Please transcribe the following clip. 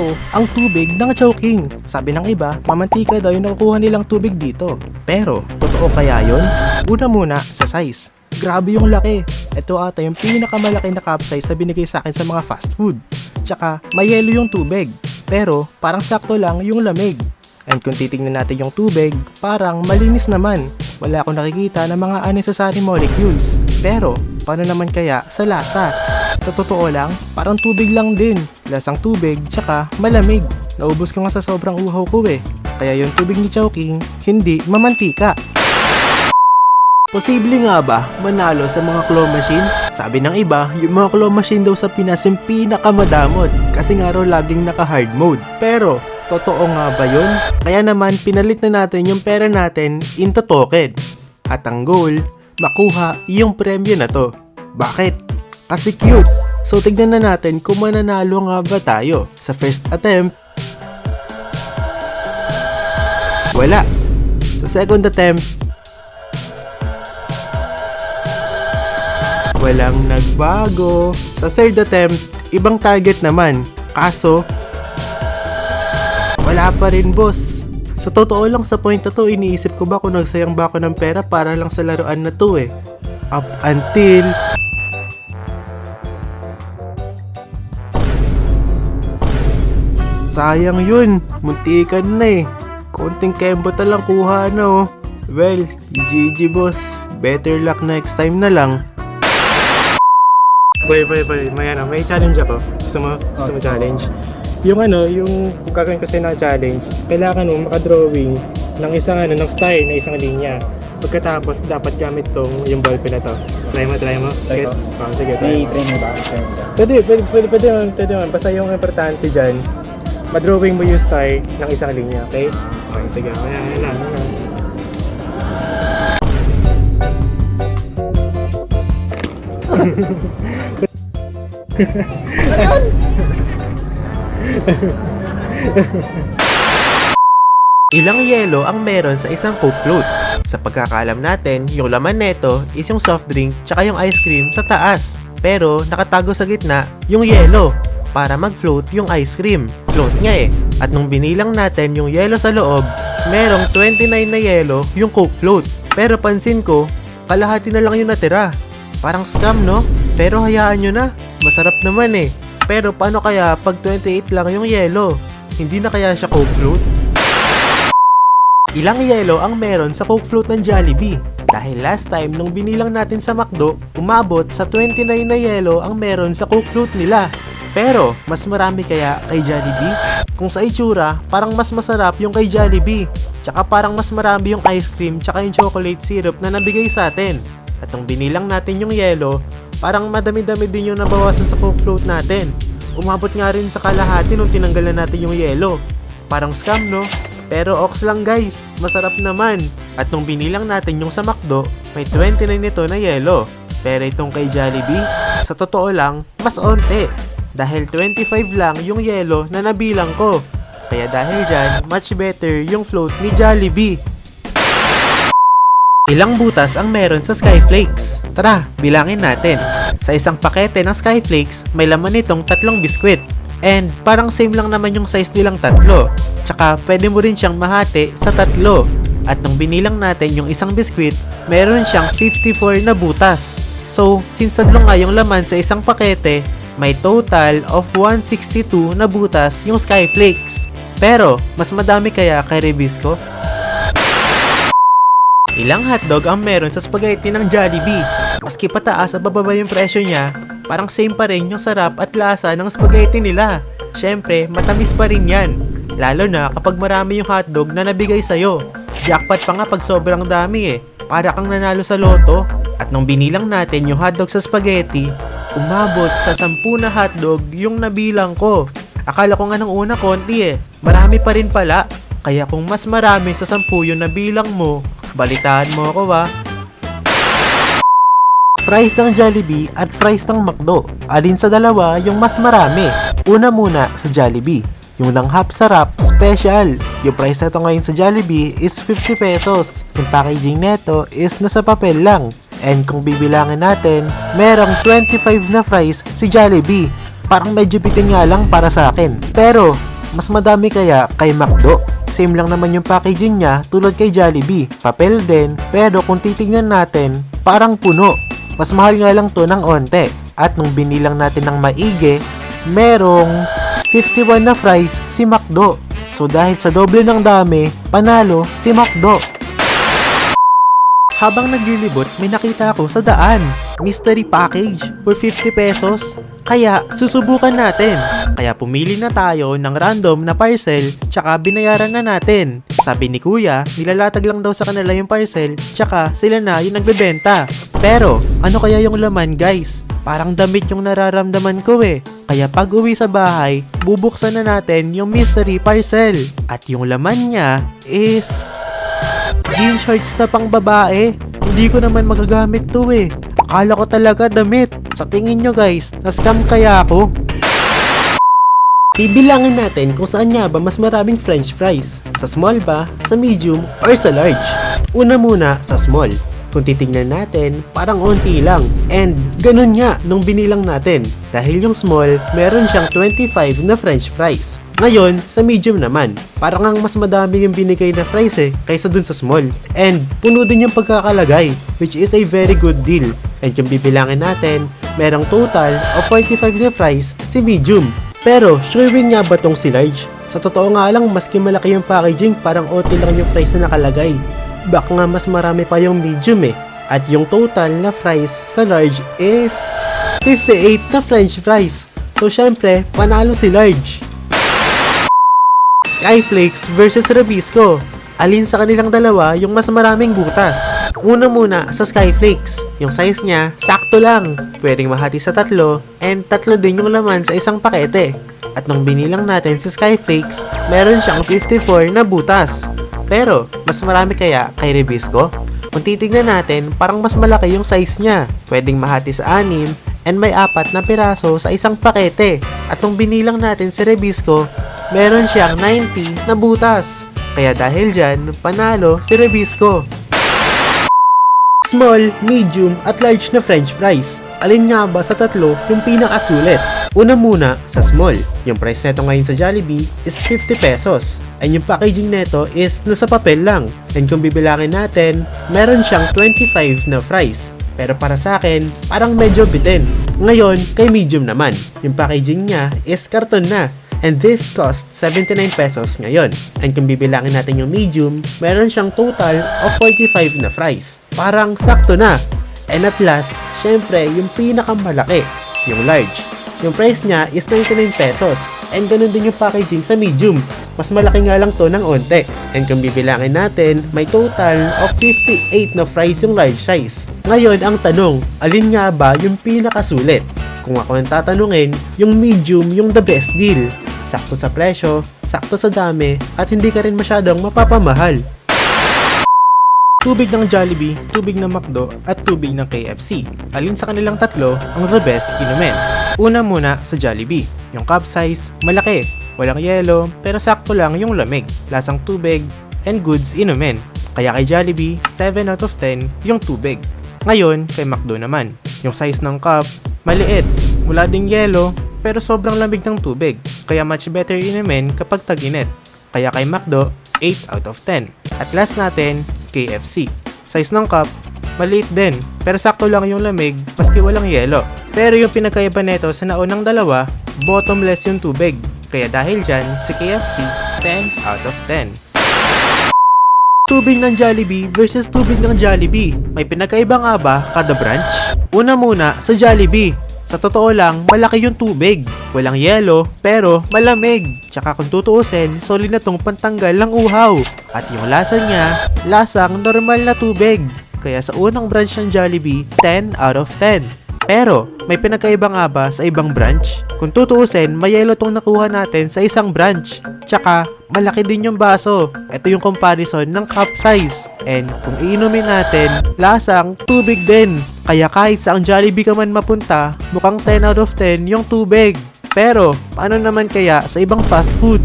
ito ang tubig ng Chowking. Sabi ng iba, mamantika daw yung nakukuha nilang tubig dito. Pero, totoo kaya yon? Una muna, sa size. Grabe yung laki. Ito ata yung pinakamalaki na cup size na binigay sa akin sa mga fast food. Tsaka, may yelo yung tubig. Pero, parang sakto lang yung lamig. And kung titingnan natin yung tubig, parang malinis naman. Wala akong nakikita ng mga unnecessary molecules. Pero, paano naman kaya sa lasa? Sa totoo lang, parang tubig lang din. Lasang tubig, tsaka malamig. Naubos ko nga sa sobrang uhaw ko eh. Kaya yung tubig ni Chowking, hindi mamantika. Posible nga ba manalo sa mga claw machine? Sabi ng iba, yung mga claw machine daw sa Pinas yung pinakamadamot kasi nga raw laging naka hard mode. Pero, totoo nga ba yun? Kaya naman, pinalit na natin yung pera natin into token. At ang goal, makuha yung premyo na to. Bakit? Kasi cute. So tignan na natin kung mananalo nga ba tayo. Sa first attempt, wala. Sa second attempt, walang nagbago. Sa third attempt, ibang target naman. Kaso, wala pa rin boss. Sa totoo lang sa point na to, iniisip ko ba kung nagsayang ba ako ng pera para lang sa laruan na to eh. Up until Sayang yun, muntikan na eh. Konting kembota lang kuha na oh. Well, GG boss. Better luck next time na lang. Boy, boy, boy, may ano, may challenge ako. Gusto mo? Gusto mo challenge? Yung ano, yung gagawin ko sa'yo na challenge, kailangan mo makadrawing ng isang ano, ng style na isang linya. Pagkatapos, dapat gamit tong yung ballpen na to. Try mo, try mo. Try ko. Gets? Oh, sige, try mo. trainer ba? Trainer ba? Pwede, pwede, pwede, pwede, naman, pwede naman. Basta yung importante dyan, madrawing mo yung style ng isang linya, okay? Okay, sige. Ayan lang. lang. Ilang yelo ang meron sa isang Coke float? Sa pagkakalam natin, yung laman neto is yung soft drink tsaka yung ice cream sa taas. Pero nakatago sa gitna yung yelo para mag-float yung ice cream. Float nga eh. At nung binilang natin yung yelo sa loob, merong 29 na yelo yung Coke float. Pero pansin ko, kalahati na lang yung natira. Parang scam no? Pero hayaan nyo na. Masarap naman eh. Pero paano kaya pag 28 lang yung yelo? Hindi na kaya siya Coke float? Ilang yelo ang meron sa Coke float ng Jollibee? Dahil last time nung binilang natin sa McDo, umabot sa 29 na yelo ang meron sa Coke float nila. Pero, mas marami kaya kay Jollibee? Kung sa itsura, parang mas masarap yung kay Jollibee. Tsaka parang mas marami yung ice cream tsaka yung chocolate syrup na nabigay sa atin. At nung binilang natin yung yelo, parang madami-dami din yung nabawasan sa Coke float natin. Umabot nga rin sa kalahati nung tinanggalan natin yung yelo. Parang scam no? Pero ox lang guys, masarap naman. At nung binilang natin yung sa McDo, may 29 nito na yelo. Pero itong kay Jollibee, sa totoo lang, mas onte. Dahil 25 lang yung yelo na nabilang ko. Kaya dahil dyan, much better yung float ni Jollibee. Ilang butas ang meron sa Skyflakes? Tara, bilangin natin. Sa isang pakete ng Skyflakes, may laman nitong tatlong biskwit. And parang same lang naman yung size nilang tatlo. Tsaka pwede mo rin siyang mahati sa tatlo. At nung binilang natin yung isang biskwit, meron siyang 54 na butas. So, since tatlo nga yung laman sa isang pakete, may total of 162 na butas yung Skyflakes. Pero, mas madami kaya kay Rebisco? Ilang hotdog ang meron sa spaghetti ng Jollibee? Maski pataas at bababa yung presyo niya, parang same pa rin yung sarap at lasa ng spaghetti nila. Siyempre, matamis pa rin yan. Lalo na kapag marami yung hotdog na nabigay sa'yo. Jackpot pa nga pag sobrang dami eh. Para kang nanalo sa loto. At nung binilang natin yung hotdog sa spaghetti, umabot sa 10 na hotdog yung nabilang ko. Akala ko nga nung una konti eh. Marami pa rin pala. Kaya kung mas marami sa 10 yung nabilang mo, balitaan mo ako ba? Fries ng Jollibee at fries ng McDo. Alin sa dalawa yung mas marami? Una muna sa Jollibee. Yung langhap sarap special. Yung price nito ngayon sa Jollibee is 50 pesos. Yung packaging neto is nasa papel lang. And kung bibilangin natin, merong 25 na fries si Jollibee. Parang medyo bitin nga lang para sa akin. Pero, mas madami kaya kay McDo? Same lang naman yung packaging niya tulad kay Jollibee. Papel din, pero kung titignan natin, parang puno. Mas mahal nga lang to ng onte. At nung binilang natin ng maigi, merong 51 na fries si McDo. So dahil sa doble ng dami, panalo si McDo. Habang naglilibot, may nakita ako sa daan. Mystery package for 50 pesos. Kaya, susubukan natin. Kaya pumili na tayo ng random na parcel, tsaka binayaran na natin. Sabi ni kuya, nilalatag lang daw sa kanila yung parcel, tsaka sila na yung nagbebenta. Pero, ano kaya yung laman guys? Parang damit yung nararamdaman ko eh. Kaya pag uwi sa bahay, bubuksan na natin yung mystery parcel. At yung laman niya is jean shorts na pang babae. Hindi ko naman magagamit to eh. Akala ko talaga damit. Sa tingin nyo guys, na-scam kaya ako? Bibilangin natin kung saan nga ba mas maraming french fries. Sa small ba, sa medium, or sa large. Una muna sa small. Kung titingnan natin, parang onti lang. And ganun nga nung binilang natin. Dahil yung small, meron siyang 25 na french fries. Ngayon, sa medium naman, parang ang mas madami yung binigay na fries eh, kaysa dun sa small. And puno din yung pagkakalagay, which is a very good deal. And kung bibilangin natin, merong total of 45 na fries si medium. Pero, sure win nga ba tong si large? Sa totoo nga lang, maski malaki yung packaging, parang OT lang yung fries na nakalagay. Baka nga mas marami pa yung medium eh. At yung total na fries sa large is 58 na french fries. So syempre, panalo si large. Skyflakes versus Rabisco. Alin sa kanilang dalawa yung mas maraming butas? Una muna sa Skyflakes. Yung size niya, sakto lang. Pwedeng mahati sa tatlo, and tatlo din yung laman sa isang pakete. At nung binilang natin sa Skyflakes, meron siyang 54 na butas. Pero, mas marami kaya kay Rebisco? Kung titignan natin, parang mas malaki yung size niya. Pwedeng mahati sa anim, and may apat na piraso sa isang pakete. At nung binilang natin si Rebisco, meron siyang 90 na butas. Kaya dahil dyan, panalo si Rebisco. Small, medium, at large na french fries. Alin nga ba sa tatlo yung pinakasulit? Una muna, sa small. Yung price neto ngayon sa Jollibee is 50 pesos. And yung packaging neto is nasa papel lang. And kung bibilangin natin, meron siyang 25 na fries. Pero para sa akin, parang medyo bitin. Ngayon, kay medium naman. Yung packaging niya is karton na. And this cost 79 pesos ngayon. And kung bibilangin natin yung medium, meron siyang total of 45 na fries. Parang sakto na. And at last, syempre, yung pinakamalaki, yung large. Yung price niya is 99 pesos. And ganun din yung packaging sa medium. Mas malaki nga lang to ng onte. And kung bibilangin natin, may total of 58 na fries yung large size. Ngayon, ang tanong, alin nga ba yung pinakasulit? Kung ako ang tatanungin, yung medium yung the best deal. Sakto sa presyo, sakto sa dami, at hindi ka rin masyadong mapapamahal. Tubig ng Jollibee, tubig ng McDo, at tubig ng KFC. Alin sa kanilang tatlo ang the best inumin? Una muna sa Jollibee. Yung cup size, malaki. Walang yelo, pero sakto lang yung lamig. Lasang tubig, and goods inumin. Kaya kay Jollibee, 7 out of 10 yung tubig. Ngayon, kay McDo naman. Yung size ng cup, maliit. Wala ding yelo, pero sobrang lamig ng tubig. Kaya much better inumin kapag tag-init. Kaya kay McDo, 8 out of 10. At last natin, KFC. Size ng cup, maliit din, pero sakto lang yung lamig, maski walang yelo. Pero yung pinagkaiba nito sa naunang dalawa, bottomless yung tubig. Kaya dahil dyan, si KFC, 10 out of 10. Tubig ng Jollibee versus tubig ng Jollibee. May pinagkaiba nga ba kada branch? Una muna sa Jollibee. Sa totoo lang, malaki yung tubig. Walang yelo, pero malamig. Tsaka kung tutuusin, solid na tong pantanggal ng uhaw. At yung lasa niya, lasang normal na tubig. Kaya sa unang branch ng Jollibee, 10 out of 10. Pero, may pinagkaiba nga ba sa ibang branch? Kung tutuusin, may yelo tong nakuha natin sa isang branch. Tsaka, malaki din yung baso. Ito yung comparison ng cup size. And kung iinumin natin, lasang tubig din. Kaya kahit sa ang Jollibee ka man mapunta, mukhang 10 out of 10 yung tubig. Pero, paano naman kaya sa ibang fast food?